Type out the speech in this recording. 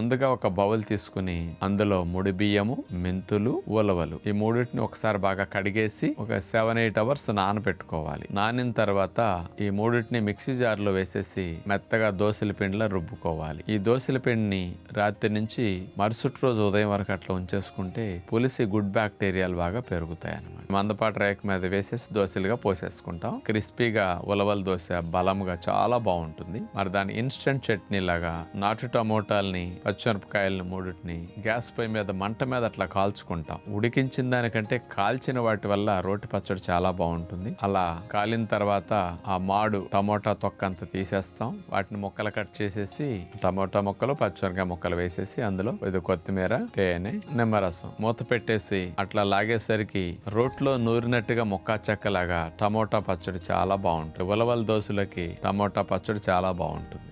ముందుగా ఒక బౌల్ తీసుకుని అందులో ముడి బియ్యము మెంతులు ఉలవలు. ఈ మూడింటిని ఒకసారి బాగా కడిగేసి ఒక సెవెన్ ఎయిట్ అవర్స్ నానబెట్టుకోవాలి. నానిన తర్వాత ఈ మూడింటిని మిక్సీ జార్లో వేసేసి మెత్తగా దోశల పిండిలో రుబ్బుకోవాలి. ఈ దోశల పిండిని రాత్రి నుంచి మరుసటి రోజు ఉదయం వరకు అట్లా ఉంచేసుకుంటే పులిసి గుడ్ బ్యాక్టీరియాలు బాగా పెరుగుతాయి అన్నమాట మందపాటి రేక మీద వేసేసి దోశలుగా పోసేసుకుంటాం. క్రిస్పీగా ఉలవల దోశ బలంగా చాలా బాగుంటుంది. మరి దాని ఇన్స్టెంట్ చట్నీ లాగా నాటు టమోటాల్ని పచ్చిమిరపకాయలని మూడుటిని గ్యాస్ పై మీద మంట మీద అట్లా కాల్చుకుంటాం. ఉడికించిన దానికంటే కాల్చిన వాటి వల్ల రోటి పచ్చడి చాలా బాగుంటుంది. అలా కాలిన తర్వాత ఆ మాడు టమోటా తొక్క అంతా తీసేస్తాం. వాటిని ముక్కలు కట్ చేసేసి టమోటా ముక్కలు పచ్చిమిరకాయ ముక్కలు వేసేసి అందులో ఇది కొత్తిమీర తేనె నిమ్మరసం మూత పెట్టేసి అట్లా లాగేసరికి రోట్లో నూరినట్టుగా ముక్కా చెక్కలాగా టమోటా పచ్చడి చాలా బాగుంటుంది. ఉలవల దోశలకి టమోటా పచ్చడి చాలా బాగుంటుంది.